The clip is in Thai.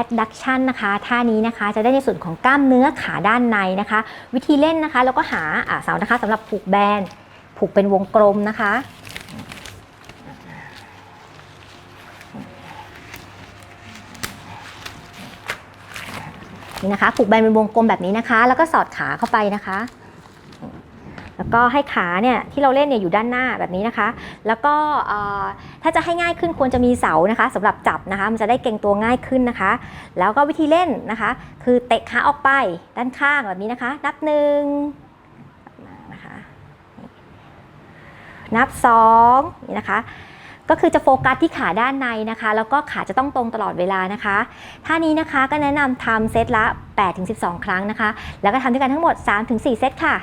abduction นนะคะท่านี้นะคะจะได้ในส่วนของกล้ามเนื้อขาด้านในนะคะ วิธีเล่นนะคะแล้วก็หาเสานะคะสำหรับผูกแบนผูกเป็นวงกลมนะคะนี่นะคะผูกแบนเป็นวงกลมแบบนี้นะคะ แล้วก็สอดขาเข้าไปนะคะ แล้วก็ให้ขาเนี่ยที่เราเล่นเนี่ยอยู่ด้านหน้าแบบนี้นะคะ แล้วก็ถ้าจะให้ง่ายขึ้นควรจะมีเสานะคะสำหรับจับนะคะ มันจะได้เก่งตัวง่ายขึ้นนะคะ แล้วก็วิธีเล่นนะคะ คือเตะขาออกไปด้านข้างแบบนี้นะคะ นับหนึ่งนะคะนับสองนี่นะคะก็คือจะโฟกัสที่ขาด้านในนะคะ แล้วก็ขาจะต้องตรงตลอดเวลานะคะท่านี้นะคะก็แนะนำทำเซตละ 8-12 ครั้งนะคะ แล้วก็ทำด้วยกันทั้งหมด 3-4 เซตค่ะ